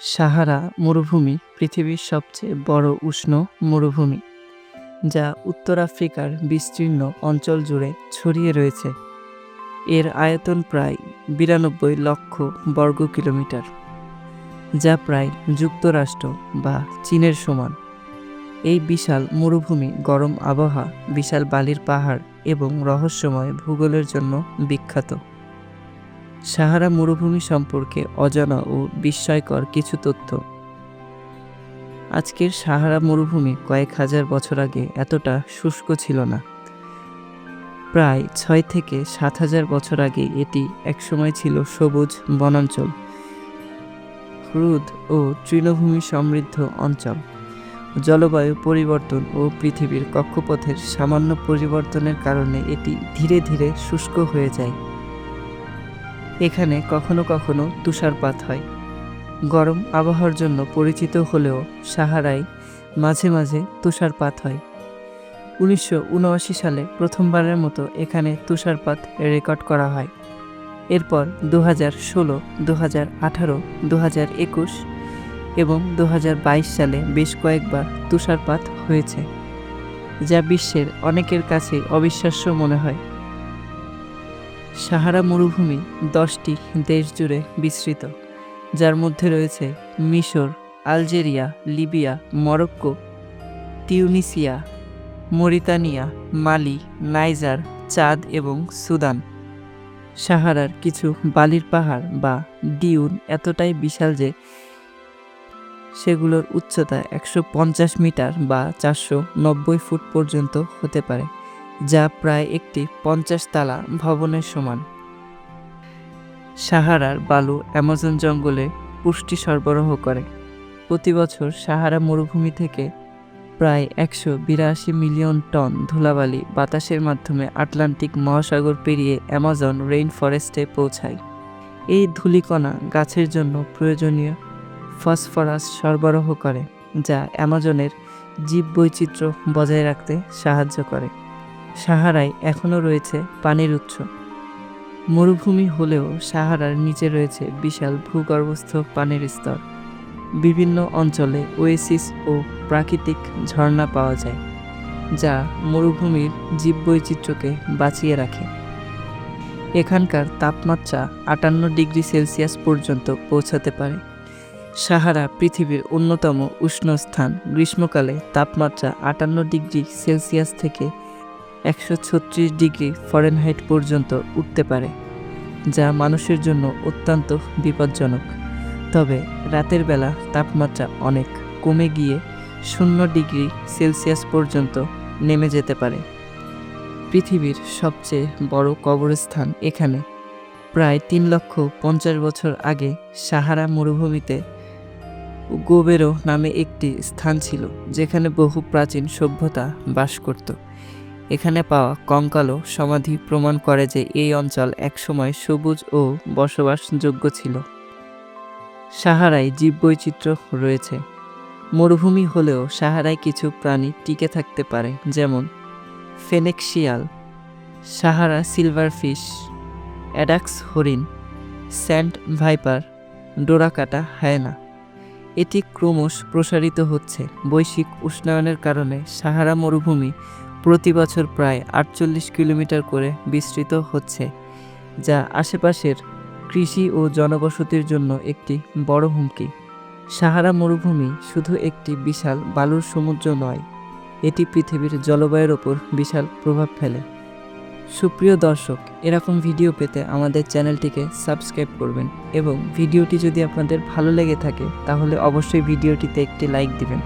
সাহারা মরুভূমি, পৃথিবীর সবচেয়ে বড় উষ্ণ মরুভূমি, যা উত্তর আফ্রিকার বিস্তীর্ণ অঞ্চল জুড়ে ছড়িয়ে রয়েছে। এর আয়তন প্রায় বিরানব্বই লক্ষ বর্গ কিলোমিটার, যা প্রায় যুক্তরাষ্ট্র বা চীনের সমান। এই বিশাল মরুভূমি গরম আবহাওয়া, বিশাল বালির পাহাড় এবং রহস্যময় ভূগোলের জন্য বিখ্যাত। সাহারা মরুভূমি সম্পর্কে অজানা ও বিস্ময়কর কিছু তথ্য। আজকের সাহারা মরুভূমি কয়েক হাজার বছর আগে এতটা শুষ্ক ছিল না। প্রায় ছয় থেকে সাত হাজার বছর আগে এটি একসময় ছিল সবুজ বনাঞ্চল, হ্রদ ও তৃণভূমি সমৃদ্ধ অঞ্চল। জলবায়ু পরিবর্তন ও পৃথিবীর কক্ষপথের সামান্য পরিবর্তনের কারণে এটি ধীরে ধীরে শুষ্ক হয়ে যায়। এখানে কখনো কখনো তুষারপাত হয়। গরম আবহাওয়ার জন্য পরিচিত হলেও সাহারায় মাঝে মাঝে তুষারপাত হয়। উনিশশো উনআশি সালে প্রথমবারের মতো এখানে তুষারপাত রেকর্ড করা হয়। এরপর দু হাজার ষোলো দু হাজার আঠারো দু হাজার একুশ এবং দু হাজার বাইশ সালে বেশ কয়েকবার তুষারপাত হয়েছে, যা বিশ্বের অনেকের কাছে অবিশ্বাস্য মনে হয়। সাহারা মরুভূমি দশটি দেশ জুড়ে বিস্তৃত, যার মধ্যে রয়েছে মিশর, Algeria, Libya, Morocco Tunisia Mauritania, Mali, Niger, Chad এবং সুদান। সাহারার কিছু বালির পাহাড় বা ডিউন এতটাই বিশাল যে সেগুলোর উচ্চতা একশো পঞ্চাশ মিটার বা চারশো নব্বই ফুট পর্যন্ত হতে পারে। যা প্রায় একটি পঞ্চাশ তালা ভবনের সমান। সাহারার বালু অ্যামাজন জঙ্গলে পুষ্টি সরবরাহ করে। প্রতি বছর সাহারা মরুভূমি থেকে প্রায় একশো বিরাশি মিলিয়ন টন ধুলাবালি বাতাসের মাধ্যমে আটলান্টিক মহাসাগর পেরিয়ে অ্যামাজন রেইন ফরেস্টে পৌঁছায়। এই ধূলিকণা গাছের জন্য প্রয়োজনীয় ফসফরাস সরবরাহ করে, যা অ্যামাজনের জীববৈচিত্র্য বজায় রাখতে সাহায্য করে। সাহারায় এখনও রয়েছে পানির উৎস। মরুভূমি হলেও সাহারার নিচে রয়েছে বিশাল ভূগর্ভস্থ পানির স্তর। বিভিন্ন অঞ্চলে ওয়েসিস ও প্রাকৃতিক ঝর্ণা পাওয়া যায়, যা মরুভূমির জীববৈচিত্র্যকে বাঁচিয়ে রাখে। এখানকার তাপমাত্রা আটান্ন ডিগ্রি সেলসিয়াস পর্যন্ত পৌঁছাতে পারে। সাহারা পৃথিবীর অন্যতম উষ্ণ স্থান, গ্রীষ্মকালে তাপমাত্রা আটান্ন ডিগ্রি সেলসিয়াস থেকে একশো ছত্রিশ ডিগ্রি ফরেনহাইট পর্যন্ত উঠতে পারে, যা মানুষের জন্য অত্যন্ত বিপজ্জনক। তবে রাতের বেলা তাপমাত্রা অনেক কমে গিয়ে শূন্য ডিগ্রি সেলসিয়াস পর্যন্ত নেমে যেতে পারে। পৃথিবীর সবচেয়ে বড় কবরস্থান এখানে। প্রায় তিন লক্ষ পঞ্চাশ বছর আগে সাহারা মরুভূমিতে গোবেরো নামে একটি স্থান ছিল, যেখানে বহু প্রাচীন সভ্যতা বাস করত। এখানে পাওয়া কঙ্কালো সমাধি প্রমাণ করে যে এই অঞ্চল একসময় সবুজ ও বসবাসযোগ্য ছিল। সাহারায় জীববৈচিত্র্য রয়েছে। মরুভূমি হলেও সাহারায় কিছু প্রাণী টিকে থাকতে পারে, যেমন ফেনেক শিয়াল সাহারা সিলভারফিশ, অ্যাডাক্স হরিণ স্যান্ড ভাইপার, ডোরাকাটা হায়না। এটি ক্রমশ প্রসারিত হচ্ছে। বৈশ্বিক উষ্ণায়নের কারণে সাহারা মরুভূমি প্রতি বছর প্রায় আটচল্লিশ কিলোমিটার করে বিস্তৃত হচ্ছে, যা আশেপাশের কৃষি ও জনবসতির জন্য একটি বড় হুমকি। সাহারা মরুভূমি শুধু একটি বিশাল বালুর সমুদ্র নয়, এটি পৃথিবীর জলবায়ুর ওপর বিশাল প্রভাব ফেলে। সুপ্রিয় দর্শক, এরকম ভিডিও পেতে আমাদের চ্যানেলটিকে সাবস্ক্রাইব করবেন এবং ভিডিওটি যদি আপনাদের ভালো লেগে থাকে, তাহলে অবশ্যই ভিডিওটিতে একটি লাইক দিবেন।